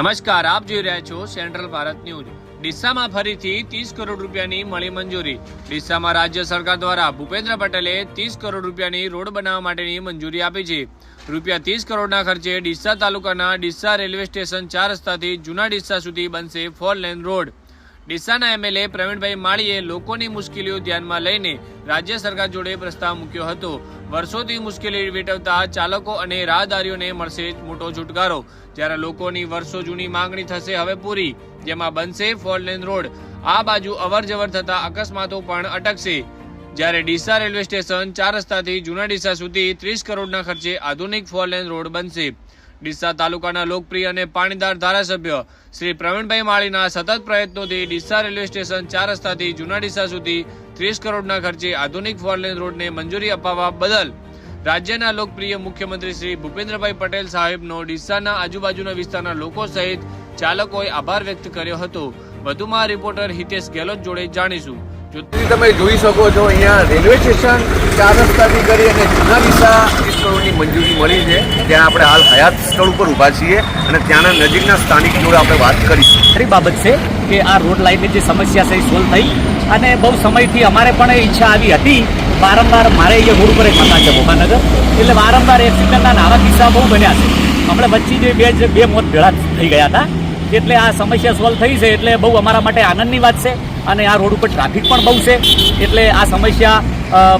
નમસ્કાર, આપ જોઈ રહ્યા છો સેન્ટ્રલ ભારત ન્યૂઝ. ડીસામાં ફરીથી ત્રીસ કરોડ રૂપિયાની મળી મંજૂરી. ડીસામાં રાજ્ય સરકાર દ્વારા ભૂપેન્દ્ર પટેલે ત્રીસ કરોડ રૂપિયાની રોડ બનાવવા માટેની મંજૂરી આપી છે. રૂપિયા ત્રીસ કરોડના ખર્ચે ડીસા તાલુકાના ડીસા રેલવે સ્ટેશન ચાર રસ્તાથી જૂના ડીસા સુધી બનશે ફોર લેન રોડ. ડીસાના એમએલએ પ્રવીણભાઈ માળીએ લોકોની મુશ્કેલીઓ ધ્યાનમાં લઈને રાજ્ય સરકાર જોડે પ્રસ્તાવ મૂક્યો હતો. વર્ષોથી મુશ્કેલી વેઠવતા ચાલકો અને રાહદારીઓને મળશે મોટો છુટકારો. જ્યારે લોકોની વર્ષો જૂની માંગણી થશે, હવે પૂરી, જેમાં બનશે ફોર લેન રોડ. આ બાજુ અવર જવર થતા અકસ્માતો પણ અટકશે. જ્યારે ડીસા રેલવે સ્ટેશન ચાર રસ્તાથી જૂના ડીસા સુધી ત્રીસ કરોડના ખર્ચે આધુનિક ફોર લેન રોડ બનશે. ડીસા તાલુકાના લોકપ્રિય અને પાણીદાર ધારાસભ્ય શ્રી પ્રવીણભાઈ માળીના સતત પ્રયત્નોથી ડીસા રેલવે સ્ટેશન ચાર રસ્તાથી જૂના ડીસા સુધી ત્રીસ કરોડના ખર્ચે આધુનિક ફોરલેન રોડને મંજૂરી અપાવવા બદલ રાજ્યના લોકપ્રિય મુખ્યમંત્રી શ્રી ભૂપેન્દ્રભાઈ પટેલ સાહેબનો ડીસાના આજુબાજુના વિસ્તારના લોકો સહિત ચાલકોએ આભાર વ્યક્ત કર્યો હતો. વધુમાં રિપોર્ટર હિતેશ ગેહલોત જોડે જાણીશું. તમે જોઈ શકો છો, અહીંયા રેલવે સ્ટેશન ચાર રસ્તાથી કરી અને જૂના કરોડની મંજૂરી મળી છે, ત્યાં આપણે હાલ હયાત સ્થળ ઉપર ઊભા છીએ અને ત્યાંના નજીકના સ્થાનિક જોડે આપણે વાત કરીશું. ખરી બાબત છે કે આ રોડ લાઇનની જે સમસ્યા છે એ સોલ્વ થઈ અને બહુ સમયથી અમારે પણ ઈચ્છા આવી હતી. વારંવાર મારે એ રોડ ઉપર એક મકાન છે ભોપાનગર એટલે વારંવાર એક્સિડન્ટના નાના કિસ્સા બહુ બન્યા છે. હમણાં વચ્ચે જે બે જે બે મોત ભેળા થઈ ગયા હતા. એટલે આ સમસ્યા સોલ્વ થઈ છે એટલે બહુ અમારા માટે આનંદની વાત છે અને આ રોડ ઉપર ટ્રાફિક પણ બહુ છે. એટલે આ સમસ્યા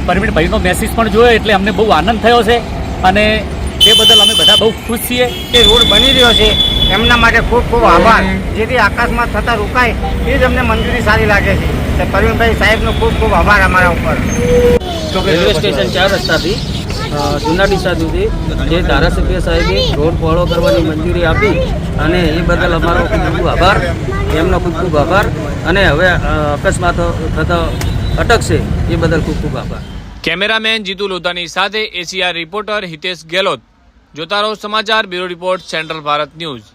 પરમીણભાઈનો મેસેજ પણ જોયો એટલે અમને બહુ આનંદ થયો છે. અને એ બદલ અમે બધા બહુ ખુશ છીએ. એ રોડ બની રહ્યો છે. એમના માટે ખૂબ ખૂબ આભાર. જેથી આકાશમાં થતા રોકાય એ જ અમને મંજૂરી સારી લાગે છે. તો પ્રવીણભાઈ સાહેબનો ખૂબ ખૂબ આભાર અમારા ઉપર. રેલવે સ્ટેશન ચાર રસ્તાથી જૂના ડીસા સુધી જે ધારાસભ્ય સાહેબે રોડ પહોળો કરવાની મંજૂરી આપી અને એ બદલ અમારો ખૂબ ખૂબ આભાર. એમનો ખૂબ ખૂબ આભાર. અને હવે અકસ્માતો થતા અટકશે એ બદલ ખૂબ ખૂબ આભાર. કેમેરામેન જીતુ લોધાની સાથે એશિયા રિપોર્ટર હિતેશ ગેલોત. જોતા રહો સમાચાર, bureau report, central Bharat news.